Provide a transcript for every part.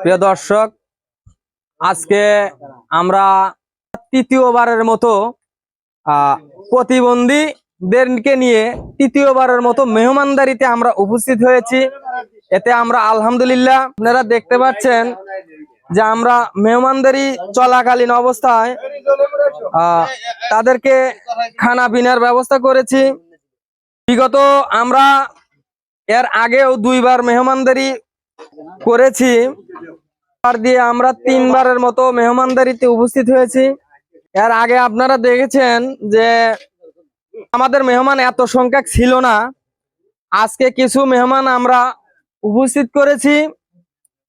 প্রিয় দর্শক, আজকে আমরা তৃতীয়বারের মতো প্রতিবন্ধীদেরকে নিয়ে তৃতীয়বারের মতো মেহমানদারিতে আমরা উপস্থিত হয়েছি। এতে আমরা আলহামদুলিল্লাহ আপনারা দেখতে পাচ্ছেন যে আমরা মেহমানদারি চলাকালীন অবস্থায় তাদেরকে খানা পিনার ব্যবস্থা করেছি। বিগত আমরা এর আগেও দুইবার মেহমানদারি করেছি। আর দিয়ে আমরা তিনবারের মতো মেহমানদারিতে উপস্থিত হয়েছি। এর আগে আপনারা দেখেছেন যে আমাদের মেহমান এত সংখ্যক ছিল না। আজকে কিছু মেহমান আমরা উপস্থিত করেছি।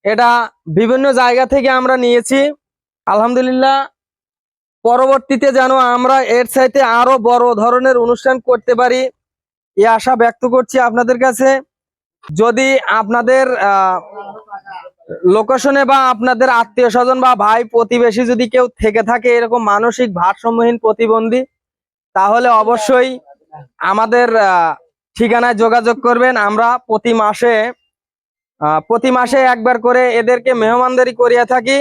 এটা বিভিন্ন জায়গা থেকে আমরা নিয়েছি। আলহামদুলিল্লাহ, পরবর্তীতে যেন আমরা এর চাইতে আরও বড় ধরনের অনুষ্ঠান করতে পারি এই আশা ব্যক্ত করছি আপনাদের কাছে। যদি আপনাদের লোকেশনে বা আপনাদের আত্মীয় স্বজন বা ভাই প্রতিবেশী যদি কেউ থেকে থাকে এরকম মানসিক ভারসাম্যহীন প্রতিবন্ধী, তাহলে অবশ্যই আমাদের ঠিকানায় যোগাযোগ করবেন। আমরা প্রতি মাসে প্রতি মাসে একবার করে এদেরকে মেহমানদারি করিয়া থাকি।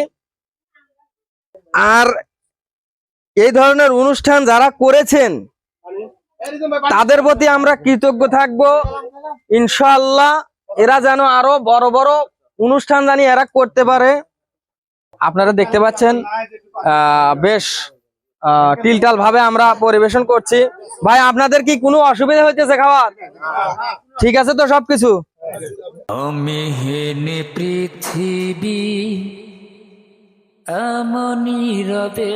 আর এই ধরনের অনুষ্ঠান যারা করেছেন তাদের প্রতি আমরা কৃতজ্ঞ থাকব। ইনশাআল্লাহ এরা যেন আরও বড় বড় অনুষ্ঠান জানি এরা করতে পারে। আপনারা দেখতে পাচ্ছেন বেশ টিলটাল ভাবে আমরা পরিবেশন করছি। ভাই, আপনাদের কি কোনো অসুবিধা হইতেছে খাওয়ার? ঠিক আছে তো সবকিছু? পৃথিবী রবে।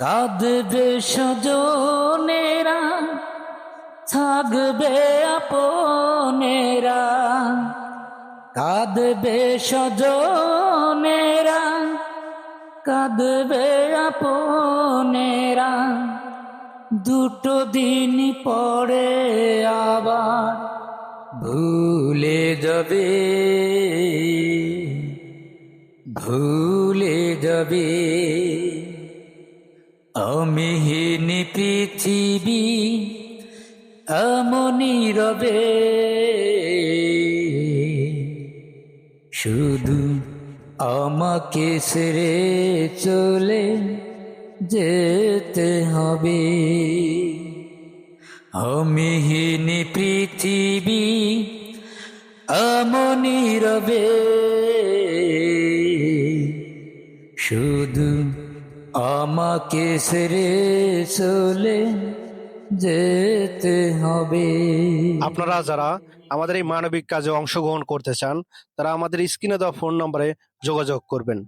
কাঁদবে সজনেরা থাকবে আপনেরা। কাঁদবে সজনেরা কাঁদবে আপনেরা। দুটো দিন পরে আবার ভুলে যাবে ভুলে যাবে। অমিহীন পৃথিবী এমনই রবে। শুধু আমাকে ছেড়ে চলে যেতে হবে। অমিহীন পৃথিবী এমনই রবে। শুধু আমাকে সেরে চলে যেতে হবে। আপনারা যারা আমাদের এই মানবিক কাজে অংশগ্রহণ করতে চান, তারা আমাদের স্ক্রিনে দেওয়া ফোন নম্বরে যোগাযোগ করবেন।